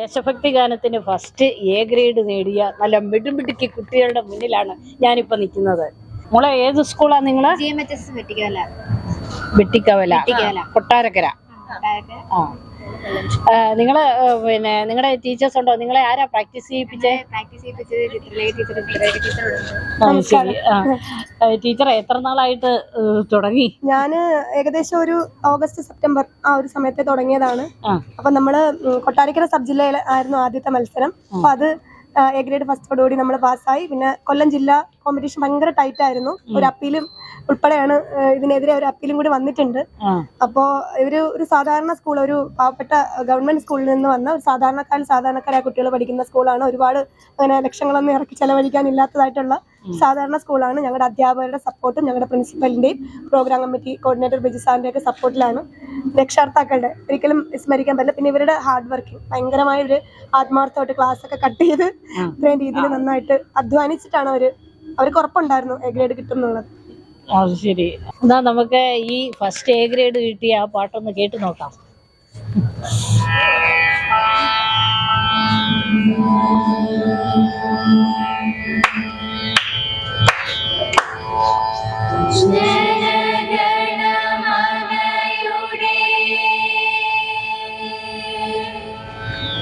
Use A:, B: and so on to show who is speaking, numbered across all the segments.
A: ദേശഭക്തി ഗാനത്തിന് first A grade നേടിയ നല്ല മിടുമിടുക്കി കുട്ടികളുടെ മുന്നിലാണ് ഞാനിപ്പോ നിൽക്കുന്നത്. മോളെ ഏത് സ്കൂളാ
B: നിങ്ങൾ വെട്ടിക്കവല.
A: വെട്ടിക്കവല. കൊട്ടാരക്കര. ആ. നിങ്ങൾ പിന്നെ നിങ്ങളുടെ ടീച്ചേഴ്സ് ഉണ്ടോ? നിങ്ങളെ ആരാ പ്രാക്ടീസ് ചെയ്യിപ്പിച്ചേ?
B: ടീച്ചർ
A: എത്ര നാളായിട്ട് തുടങ്ങി?
C: ഞാൻ ഏകദേശം ഒരു ഓഗസ്റ്റ് സെപ്റ്റംബർ ആ ഒരു സമയത്ത് തുടങ്ങിയതാണ്. അപ്പൊ നമ്മൾ കൊട്ടാരക്കര സബ് ജില്ലയിൽ ആയിരുന്നു ആദ്യത്തെ മത്സരം. അപ്പൊ അത് എ ഗ്രേഡ് ഫസ്റ്റോടുകൂടി നമ്മൾ പാസ്സായി പിന്നെ കൊല്ലം ജില്ലാ കോമ്പറ്റീഷൻ ഭയങ്കര ടൈറ്റ് ആയിരുന്നു. ഒരു അപ്പീലും ഉൾപ്പെടെയാണ് ഇതിനെതിരെ ഒരു അപ്പീലും കൂടി വന്നിട്ടുണ്ട്.
A: അപ്പോ
C: അപ്പോൾ ഇവർ ഒരു സാധാരണ സ്കൂൾ ഒരു പാവപ്പെട്ട ഗവൺമെന്റ് സ്കൂളിൽ നിന്ന് വന്ന ഒരു സാധാരണക്കാരിൽ സാധാരണക്കാരായ കുട്ടികൾ പഠിക്കുന്ന സ്കൂളാണ് ഒരുപാട് അങ്ങനെ ലക്ഷങ്ങളൊന്നും ഇറക്കി ചെലവഴിക്കാൻ ഇല്ലാത്തതായിട്ടുള്ള സാധാരണ സ്കൂളാണ്. ഞങ്ങളുടെ അധ്യാപകരുടെ സപ്പോർട്ടും ഞങ്ങളുടെ പ്രിൻസിപ്പലിന്റെയും പ്രോഗ്രാം കമ്മിറ്റി കോർഡിനേറ്റർ ബിജു സാറിന്റെ ഒക്കെ സപ്പോർട്ടിലാണ്. രക്ഷാർത്ഥാക്കളുടെ ഒരിക്കലും വിസ്മരിക്കാൻ പറ്റില്ല. പിന്നെ ഇവരുടെ ഹാർഡ് വർക്കിംഗ് ഭയങ്കരമായ ഒരു ആത്മാർത്ഥമായിട്ട് ക്ലാസ് ഒക്കെ കട്ട് ചെയ്ത് ഇത്രയും രീതിയിൽ നന്നായിട്ട് അധ്വാനിച്ചിട്ടാണ് അവർ അവർക്ക് ഉറപ്പുണ്ടായിരുന്നു എ ഗ്രേഡ് കിട്ടും എന്നുള്ളത്
A: അത് ശരി. എന്നാ നമുക്ക് ഈ ഫസ്റ്റ് എ ഗ്രേഡ് കിട്ടിയ ആ പാട്ടൊന്ന് കേട്ടു നോക്കാം.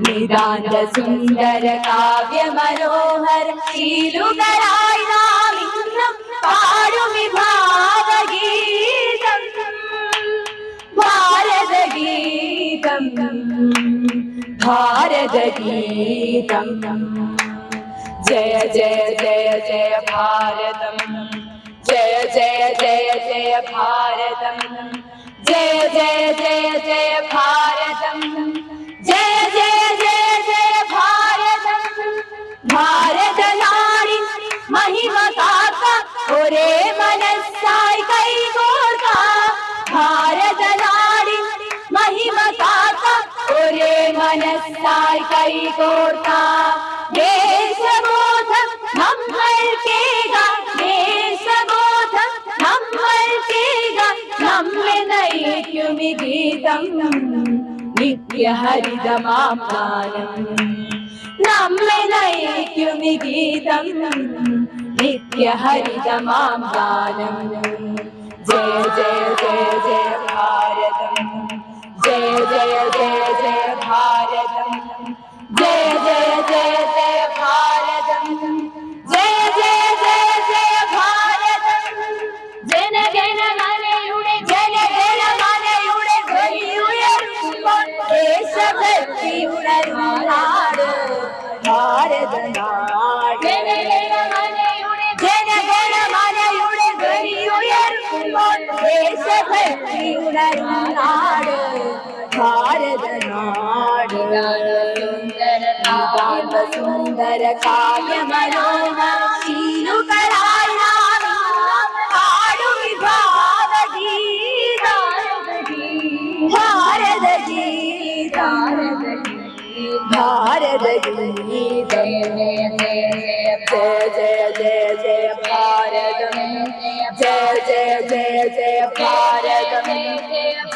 D: നിതാന്ത സുന്ദര കാവ്യ മനോഹര ശീലുകളായി നാം ഇന്നും പാടും വിഭാവഗീതം ഭാരതഗീതം ഭാരതഗീതം. ജയ ജയ ജയ ജയ ഭാരതം. ജയ ജയ ജയ ജയ ഭാരതം. ജയ ജയ ജയ ജയ ഭാരതം. ജയ മഹിമ കാക്ക ഒരേ മനസ്സായി കൈകോർക്ക ഭാരതനാടിൻ മഹിമ കാക്ക ഒരേ മനസ്സായി കൈകോർക്ക ദേശബോധം നമ്മൾ കേക ദേശബോധം നമ്മൾ കേക നമ്മെ നയിക്കും ഗീതം. നിത്യഹരിതമാനം നമ്മെ നയിക്കും ഈ ഗീതം. നിത്യഹരിതമാം ഗാനം. ജയ ജയ ഭാരതനാട് ജനഗണമനയുടെ ജനഗണമനയുടെ ധ്വനി ഉയരുമ്പോൾ ദേശഭക്തി ഭാരതഗീതം ജയ ജയ ജയ ജയ ഭാരതം. ജയ ജയ ജയ ജയ ഭാരതം.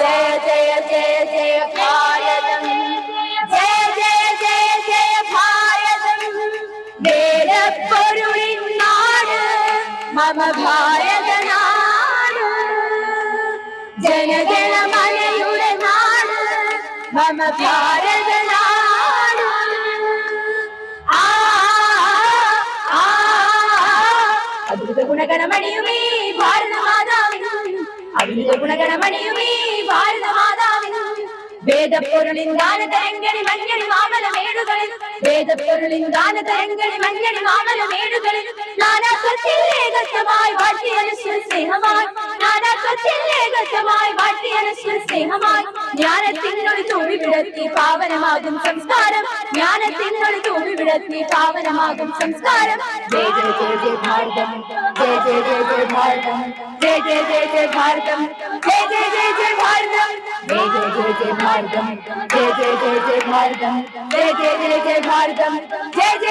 D: ജയ ജയ ജയ ജയ ഭാരതം. ജയ ജയ ജയ ജയ ഭാരതം. വേദപ്പൊരുളിൻ നാട് മമ ഭാരതനാട് ജനഗണമനയുടെ മമ ഭാരതനാട് മണമണിയുമേ വാഴുന്ന മാതാവിനും വേദപ്പൊരുളിൻ ഗാനതരംഗണി മഞ്ഞണി മാമല മേടുകളിൽ വേദപ്പൊരുളിൻ ഗാനതരംഗണി മഞ്ഞണി മാമല മേടുകളിൽ നാനാത്വത്തിൽ ഏകത്വമായി വാഴ്ത്തിയനുസരിച്ച് ഭാരതമായി വാഴ്ത്തി അനശ്വര സ്നേഹമായി ജ്ഞാനത്തിനൊളി തൂവി വിടത്തി പാവനമാകും സംസ്കാരം ജ്ഞാനത്തിനൊളി തൂവി വിടത്തി പാവനമാകും സംസ്കാരം ജയ ജയ ജയ ജയ ഭാരതം ജയ ജയ ജയ ജയ ഭാരതം ജയ ജയ ജയ ജയ ഭാരതം ജയ ജയ ജയ ജയ ഭാരതം जय जय जय जय भारतम जय जय जय जय भारतम जय जय जय जय भारतम जय जय